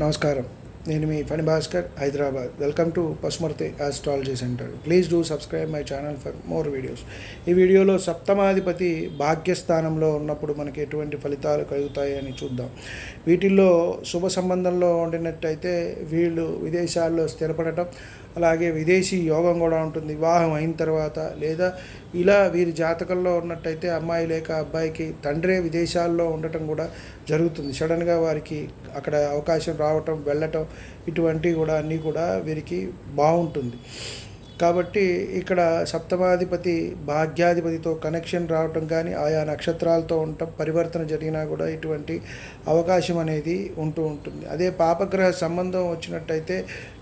నమస్కారం నేను మీ Phani Bhaskar Hyderabad. Welcome to Pasumarthi astrology centre please do subscribe my channel for more videos ఈ వీడియోలో సప్తమాధిపతి భాగ్యస్థానంలో ఉన్నప్పుడు మనకి ఎటువంటి ఫలితాలు కలుగుతాయి అని చూద్దాం. వీటిల్లో శుభ సంబంధంలో ఉండినట్టయితే వీళ్ళు విదేశాల్లో స్థిరపడటం అలాగే విదేశీ యోగం కూడా ఉంటుంది. వివాహం అయిన తర్వాత లేదా ఇలా వీరి జాతకంలో ఉన్నట్టయితే అమ్మాయి లేక అబ్బాయికి తండ్రే విదేశాల్లో ఉండటం కూడా జరుగుతుంది. సడన్గా వారికి అక్కడ అవకాశం రావటం వెళ్ళటం ఇటువంటివి కూడా అన్నీ కూడా వీరికి బాగుంటుంది. కాబట్టి ఇక్కడ సప్తమాధిపతి భాగ్యాధిపతితో కనెక్షన్ రావటం కానీ ఆయా నక్షత్రాలతో ఉండటం పరివర్తన జరిగినా కూడా ఇటువంటి అవకాశం అనేది ఉంటూ ఉంటుంది. అదే పాపగ్రహ సంబంధం వచ్చినట్టయితే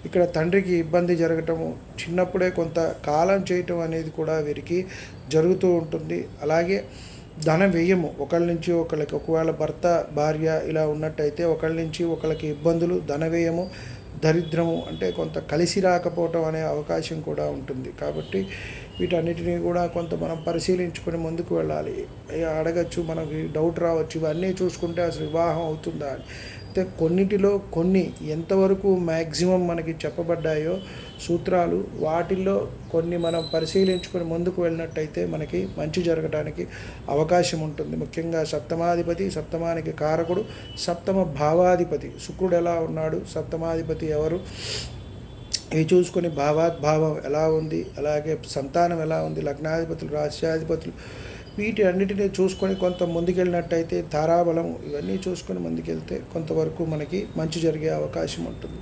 ఇక్కడ తండ్రికి ఇబ్బంది జరగటము చిన్నప్పుడే కొంత కాలం చేయటం అనేది కూడా వీరికి జరుగుతూ ఉంటుంది. అలాగే ధన వ్యయము. ఒకళ్ళ నుంచి ఒకళ్ళకి ఒకవేళ భర్త భార్య ఇలా ఉన్నట్టయితే ఒకళ్ళ నుంచి ఒకళ్ళకి ఇబ్బందులు ధన వ్యయము దరిద్రము అంటే కొంత కలిసి రాకపోవటం అనే అవకాశం కూడా ఉంటుంది. కాబట్టి వీటన్నిటినీ కూడా కొంత మనం పరిశీలించుకొని ముందుకు వెళ్ళాలి. అడగచ్చు మనకి డౌట్ రావచ్చు ఇవన్నీ చూసుకుంటే అసలు వివాహం అవుతుందా అని. అయితే కొన్నిటిలో కొన్ని ఎంతవరకు మ్యాక్సిమం మనకి చెప్పబడ్డాయో సూత్రాలు వాటిల్లో కొన్ని మనం పరిశీలించుకొని ముందుకు వెళ్ళినట్టయితే మనకి మంచి జరగడానికి అవకాశం ఉంటుంది. ముఖ్యంగా సప్తమాధిపతి సప్తమానికి కారకుడు సప్తమ భావాధిపతి. శుక్రుడు ఎలా ఉన్నాడు? సప్తమాధిపతి ఎవరు? ఇవి చూసుకొని భావాద్భావం ఎలా ఉంది అలాగే సంతానం ఎలా ఉంది లగ్నాధిపతులు రాష్ట్రాధిపతులు వీటి అన్నిటినీ చూసుకొని కొంత ముందుకెళ్ళినట్టయితే తారాబలం ఇవన్నీ చూసుకొని ముందుకెళ్తే కొంతవరకు మనకి మంచి జరిగే అవకాశం ఉంటుంది.